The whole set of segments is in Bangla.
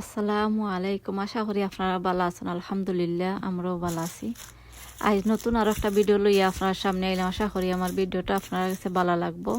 আসসালামু আলাইকুম। আশা করি আপনারা ভালো আছেন। আলহামদুলিল্লাহ, আমরাও ভালো আছি। আজ নতুন আরও একটা ভিডিও লইয়া আপনার সামনে আইলাম। আশা করি আমার ভিডিওটা আপনার কাছে ভালো লাগবো।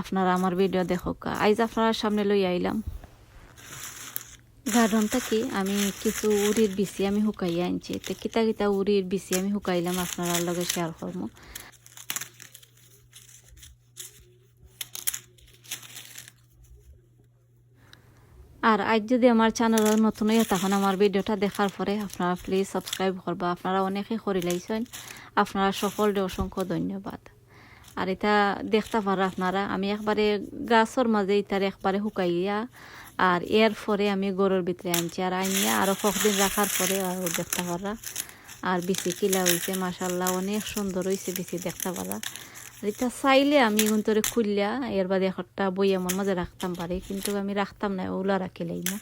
আপনারা আমার ভিডিও দেখুক। আজ আপনার সামনে লইয়া আইলাম। গার্ডন থেকে আমি কিছু উড়ির বিচি আমি শুকাইয়া আনছি। তো কিতা কিতা উড়ির বিচি আমি শুকাইলাম, আপনার লগে শেয়ার করব। আর আজ যদি আমার চ্যানেল নতুন হয়ে তখন আমার ভিডিওটা দেখার পরে আপনারা প্লিজ সাবস্ক্রাইব করবা। আপনারা অনেকেই করে লাইছেন। আপনারা সকলকে অসংখ্য ধন্যবাদ। আর এটা দেখতে পারো আপনারা, আমি একবারে গাছের মাঝে ইতার একবারে শুকাইয়া আর এর পরে আমি গরুর ভিতরে আনছি। আর আনিয়া আরও কতদিন রাখার পরে আরও দেখতে পারা। আর বিচি কিলা হয়েছে মাসাল্লাহ অনেক সুন্দর হয়েছে বিচি দেখতে পারা। এটা চাইলে আমি কিন্তু খুললা, এর বাদে একটা বইয়ামর মাঝে রাখতাম পারি, কিন্তু আমি রাখতাম না ওলা রাখিলেই না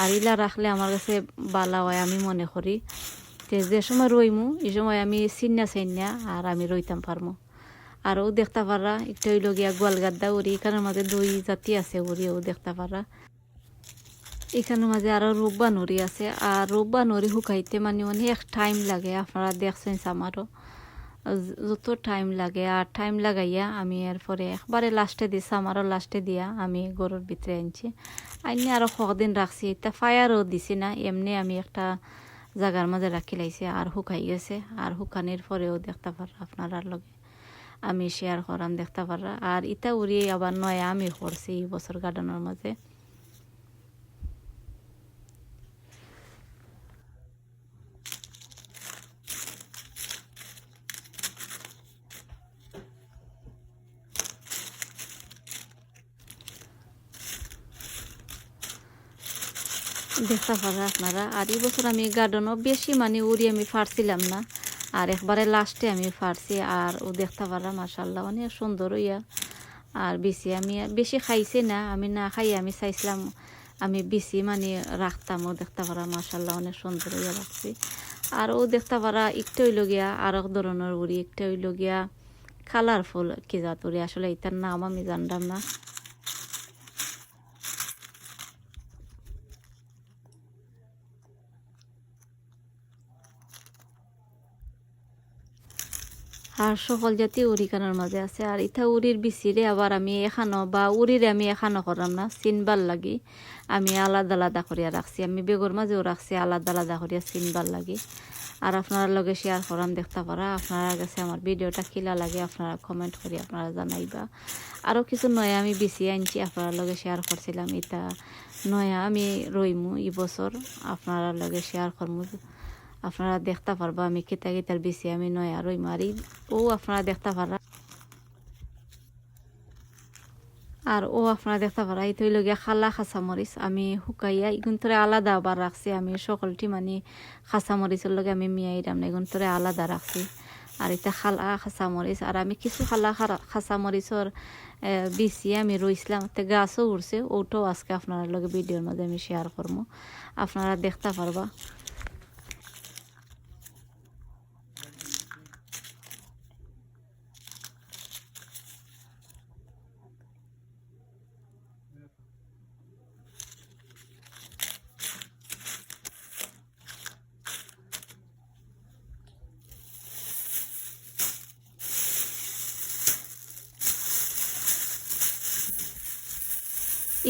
আর ইলা রাখলে আমার কাছে বালা হয়, আমি মনে করি। যে যে সময় রইমু, এই সময় আমি চিন্না চিন্না আর আমি রইতাম পারমু। আর ও দেখতে পারা একটু হইল গিয়া গোয়ালগাদ্দা উড়ি এখানের মাঝে দুই জাতি আছে উড়ি ও দেখতে পারা এখানের মাঝে আরও রূপবা নড়ি আছে, আর রূপবা নড়ি শুকাইতে মানে অনেক টাইম লাগে, আপনারা দেখছেন আমারও। যত টাইম লাগে, আর টাইম লাগাইয়া আমি এরপরে একবারে লাস্টে দিছি, আমারও লাস্টে দিয়া আমি গরুর ভিতরে আনছি। আইনি আরও কদিন রাখছি এটা ফায়ারও দিছি না, এমনি আমি একটা জায়গার মাঝে রাখি লাইছি, আর শুকাই গেছে, আর শুকানির পরেও দেখতে পারা আপনারা লগে। আমি শেয়ার করাম দেখতে পারা, আর ইটা উড়িয়ে আবার নয় আমি করছি এই বছর গার্ডেনের মাঝে। দেখতে পারা আপনারা। আর এই বছর আমি গার্ডেনও বেশি মানে উড়ি আমি ফারছিলাম না। আর একবারে লাস্টে আমি ফারছি আর ও দেখতে পারা মাসাল্লাহ অনেক সুন্দর হইয়া আর বেশি আমি বেশি খাইছি না, আমি না খাই আমি চাইছিলাম আমি বেশি মানে রাখতাম, ও দেখতে পারা মাসাল্লাহ অনেক সুন্দর ইয়া রাখছি আর ও দেখতে পারা, একটু হইল গিয়া আর এক ধরনের উড়ি, একটা হইল গিয়া কালারফুল কি জাত উড়ি, আসলে এটার নাম আমি জানতাম না। আর সকল জাতি উড়িকানোর মাঝে আছে। আর ইথা উড়ির বিচিরে আবার আমি এখানো বা উড়িরে আমি এখানো করাম না, চিনবার লাগি। আমি আলাদা আলাদা করিয়া রাখছি। আমি বেগর মাঝেও রাখছি, আলাদা আলাদা করিয়া চিনবার লাগি। আর আপনার লগে শেয়ার করাম, দেখতে পারা। আপনারা কাছে আমার ভিডিওটা কিলা লাগে, আপনারা কমেন্ট করি, আপনারা জানাইবা। আরও কিছু নয়া আমি বেশি আনছি, আপনার লগে শেয়ার করছিলাম। এটা নয়া আমি রইমু, এই বছর আপনারা লগে শেয়ার করমু। আপনারা দেখতে পারবা, আমি কেতা কেতার বেশি, আমি নয়, আর ওই মারি। ও, আপনারা দেখতে পারা আর ও, আপনারা দেখতে পারা এই তৈল গিয়া খালা খাঁচামরিচ। আমি শুকাইয়া এগুন তোরে আলাদা আবার রাখছি, আমি সকলটি মানে খাঁচামরিচের লগে আমি মিয়াইরাম না এগুন তোরে আলাদা রাখছি। আর এটা খালা খাঁচামরিচ, আর আমি কিছু খালা খাঁচামরিচর বিচি আমি রইছিলাম, তে গাছও উঠছে ওটাও আজকে আপনার লগে ভিডিওর মধ্যে আমি শেয়ার করব আপনারা দেখতে পারবা।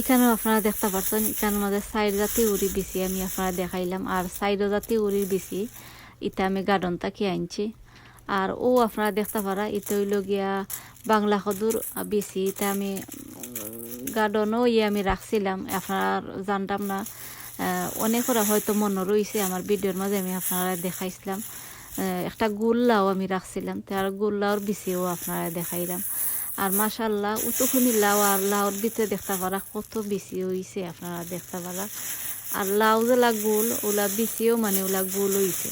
এখানেও আপনারা দেখতে পাচ্ছেন এখানের মাঝে সাইড জাতি উড়ি দিছি আমি আপনারা দেখাইলাম। আর সাইডও জাতি উড়ির দিছি এটা আমি গার্ডন তাকে আনছি। আর ও আপনারা দেখতে পারা, এটা হইল গিয়া বাংলা সদুর বেশি, এটা আমি গার্ডনও ইয়ে আমি রাখছিলাম। আপনারা জানতাম না অনেকরা হয়তো মনে রয়েছে আমার ভিডিওর মাঝে আমি আপনারা দেখাইছিলাম। একটা গোল্লাও আমি রাখছিলাম তার গোল্লাওর বেশিও আপনারা দেখাইলাম। আর মাসাল্লাহ উতুখুনি লাউ আর লাউর ভিতরে দেখতে পারা কত বেশি হয়েছে আপনারা দেখতে পারা। আর লাউ যে গোল ওলা বেশিও মানে ওলা গোল হয়েছে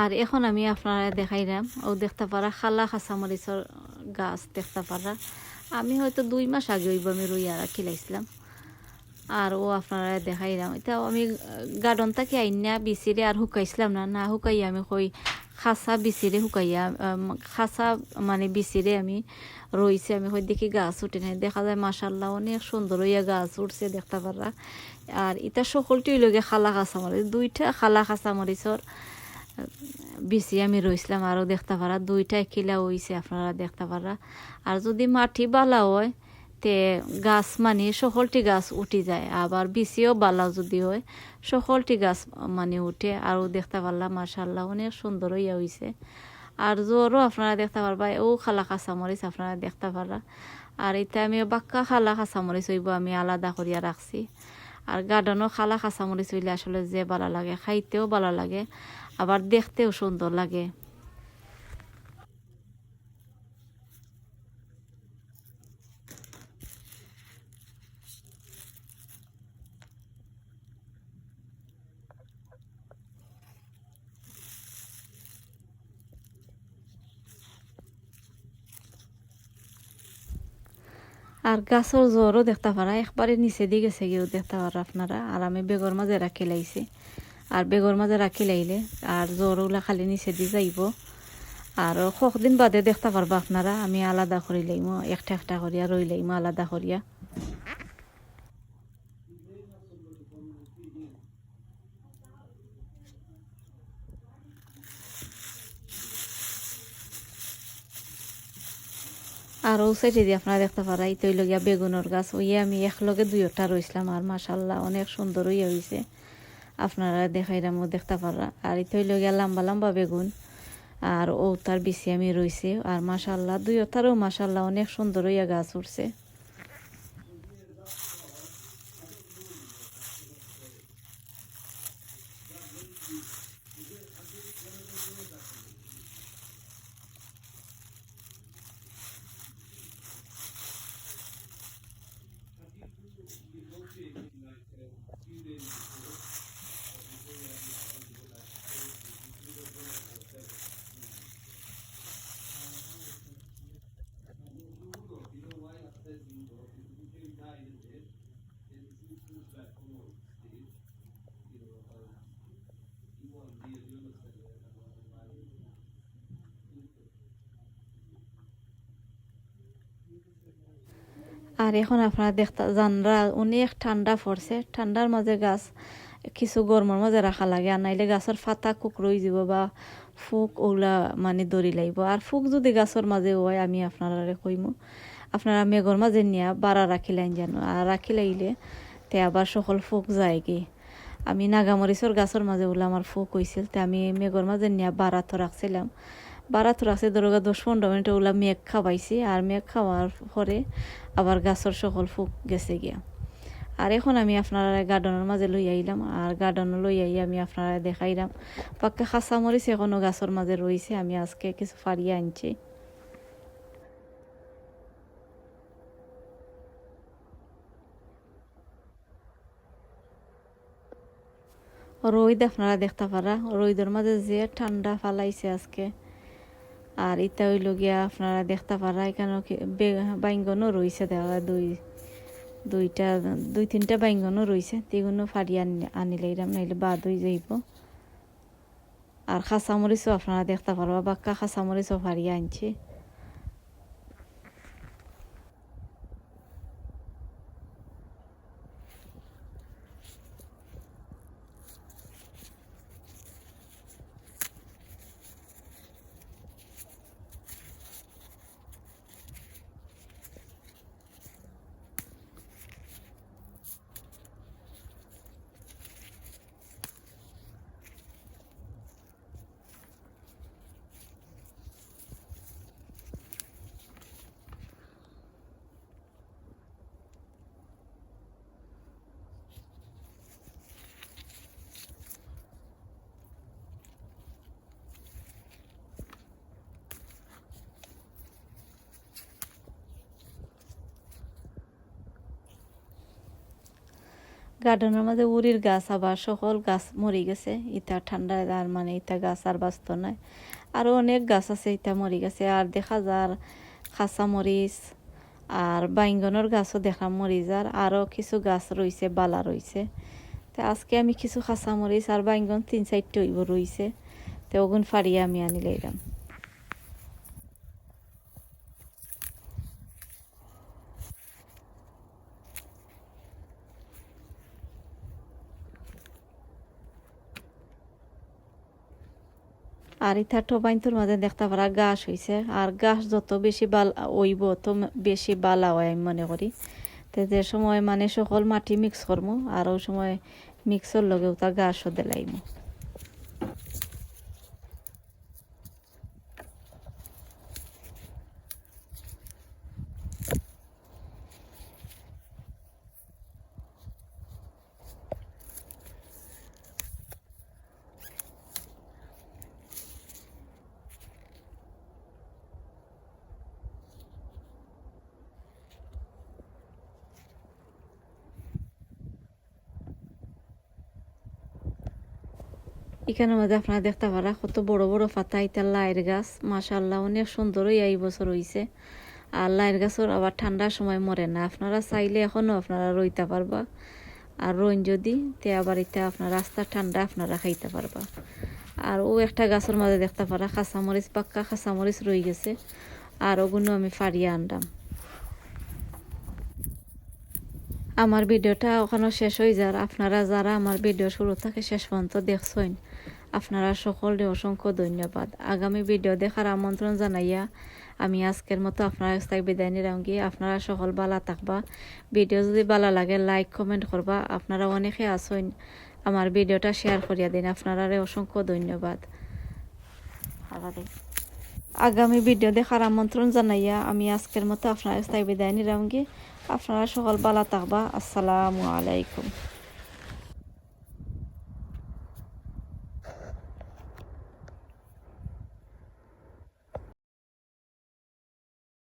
আর এখন আমি আপনারা দেখাইলাম ও দেখতে পারা, খালা খাসামরিচর গাছ দেখতে পারা। আমি হয়তো দুই মাস আগে ওইব আমি রুইয়া রাখি লাইছিলাম। আর ও আপনারা দেখাইলাম এটা আমি গার্ডন থেকে আইনা বিচিরে আর শুকাইছিলাম না। না শুকাই আমি কই খাসা বিচিরে শুকাইয়া খাসা মানে বিচিরে আমি রইছে। আমি কই দেখি গাছ উঠে নাই। দেখা যায় মাসাল্লাহ অনেক সুন্দর হইয়া গাছ উঠছে দেখতে পারা। আর এটা সকলটি লগে খালা কাঁচামরিচ দুইটা খালা কাঁচামরিচর বেশি আমি রইছিলাম আরও দেখতে পারা। দুইটাই কিলা হইছে আপনারা দেখতে পারা। আর যদি মাটি বালা হয়, তে গাছ মানে সকলটি গাছ উঠি যায়। আবার বেশিও বালা যদি হয়, সকলটি গাছ মানে উঠে। আরও দেখতে পারলাম মার্শাল্লাহ অনেক সুন্দর হইয়া হইছে। আর জোরও আপনারা দেখতে পারবা, ও খালা কাঁচামরিচ আপনারা দেখতে পারা। আর এটা আমি বাক্কা খালা কাঁচামরিচ হইব, আমি আলাদা করিয়া রাখছি। আর গার্ডেনও খালা কাঁচামরিচ হইলে আসলে যে ভালো লাগে, খাইতেও ভালো লাগে। আবার দেখতেও সুন্দর লাগে। আর গাছের জ্বরও দেখতে পারা একবারে নিচে দিয়ে গেছে গিয়েও দেখতে পারা আপনারা। আর আমি বেগর মাঝে রাখি লাইছি আর বেগর মাঝে রাখি লাইলে আর জ্বরগুলা খালি নিচে দিয়ে যাইব। আর দিন বাদে দেখতে পারবা আপনারা, আমি আলাদা করে লাইমো একটা একটা করিয়া রই লাইমো, আলাদা করিয়া আর ও সাইডে দিয়ে আপনারা দেখতে পারা এই তৈলগিয়া বেগুনের গাছ ওই আমি একলগে দুই দুইটা রইছিলাম আর মাসাল্লাহ অনেক সুন্দর হইয়া হয়েছে আপনারা দেখাইলাম ও দেখতে পারা আর এই গিয়া লম্বা লম্বা বেগুন। আর ও তার বেশি আমি রইছে। আর মাসাল্লাহ দুই তারও মাসাল্লাহ অনেক সুন্দর হইয়া গাছ উঠছে। আর এখন আপনারা দেখতে জানরা অনেক ঠান্ডা পড়ছে। ঠান্ডার মাঝে গাছ কিছু গরমের মাঝে রাখা লাগে, আর নাইলে গাছের ফাতা কুক রই যাব বা ফুক ওগুলা মানে দড়ি লাগব আর ফুক যদি গাছের মাঝে হয়, আমি আপনারা কইমু, আপনারা মেঘর মাঝে নিয়ে বাড়া রাখিলেন যেন। আর রাখিলাইলে তে আবার সকল ফুক যায় কি। আমি নাগামরিচর গাছের মাঝে ওগুলো আমার ফুক হয়েছিল তে আমি মেঘর মাঝে নিয়ে বাড়া তো রাখছিলাম। বাড়া তো রাখছি, ধরো দশ পনেরো মিনিট ওগুলা মেঘ খাওয়াইছি, আর মেঘ খাওয়ার পরে আবার গাছের সকল ফুক গেছে গিয়া। আর এখন আমি আপনারা গার্ডেনের মাঝে লই আইলাম, আর গার্ডেন লই আই আমি আপনারা দেখাইলাম। পাক্কা খাসা মরিচ এখনও গাছের মাঝে রয়েছে আমি আজকে কিছু ফাড়িয়ে আনছি। রোদ আপনারা দেখতে পারা, রোদের মাঝে যে ঠান্ডা ফালাইছে আজকে। আর ইতা হইল গিয়া আপনারা দেখতে পারা কেন বাইঙ্গনও রয়েছে দেখা দুই, দুইটা, দুই তিনটা বাইঙ্গনও রয়েছে তেগুনও ফাড়ি আনি এরম নাইলে বাদ হয়ে যাইব। আর খাসামরিচও আপনারা দেখতে পারবা, বাক্কা খাঁচামরিচও ফাড়িয়ে আনছে। গার্ডেনের মাঝে উড়ির গাছ আবার সকল গাছ মরে গেছে। ইটা ঠান্ডা আর মানে ইটা গাছ আর বাঁচত নাই। আরও অনেক গাছ আছে ইটা মরে গেছে। আর দেখা যার খাসা মরিচ আর বাইঙ্গনের গাছও দেখলাম মরি যার। আরও কিছু গাছ রয়েছে বালা রয়েছে তো আজকে আমি কিছু খাসা মরিচ আর বাইঙ্গন তিন চারটে হইব রয়েছে তো ওগুন ফাড়িয়ে আমি আনি লইলাম। আর ইথার টোবাইনটোর মাঝে দেখতে পারা গাছ হয়েছে আর গাছ যত বেশি বাল ওইব তো বেশি বালা হয় আমি মনে করি। তো যে সময় মানে সকল মাটি মিক্স করমু, আর ওই সময় মিক্সর লগেও তা গাছও দিলাইমু। এখানের মধ্যে আপনারা দেখতে পারা কত বড় বড় পাতা, এটা লাইয়ের গাছ। মাশাল্লাহ অনেক সুন্দরই এই বছর হয়েছে আর লাইয়ের গাছের আবার ঠান্ডার সময় মরে না। আপনারা চাইলে এখনও আপনারা রইতে পারবা। আর রইন যদি, তে আবার এটা আপনার রাস্তা ঠান্ডা আপনারা খাইতে পারবা। আর ও একটা গাছের মাঝে দেখতে পারা খাঁচামরিচ পাক্কা খাঁচামরিচ রয়ে গেছে। আর ওগুলো আমি ফাড়িয়ে আনলাম। আমার ভিডিওটা ওখানে শেষ হয়ে যার। আপনারা যারা আমার ভিডিও শুরু থেকে শেষ পর্যন্ত দেখছেন আপনারা সকলে অসংখ্য ধন্যবাদ। আগামী ভিডিও দেখার আমন্ত্রণ জানাইয়া আমি আজকের মতো আপনারা কাছ বিদায় নিলাম গিয়ে আপনারা সকল বালা থাকবা। ভিডিও যদি ভালো লাগে লাইক কমেন্ট করবা। আপনারা অনেকে আসেন আমার ভিডিওটা শেয়ার করিয়া দিন। আপনারা অসংখ্য ধন্যবাদ। আগামী ভিডিও দেখার আমন্ত্রণ জানাইয়া আমি আজকের মতো আপনার কাছ বিদায় নিলাম গিয়ে আপনারা সকল বালা থাকবা। আসসালামু আলাইকুম।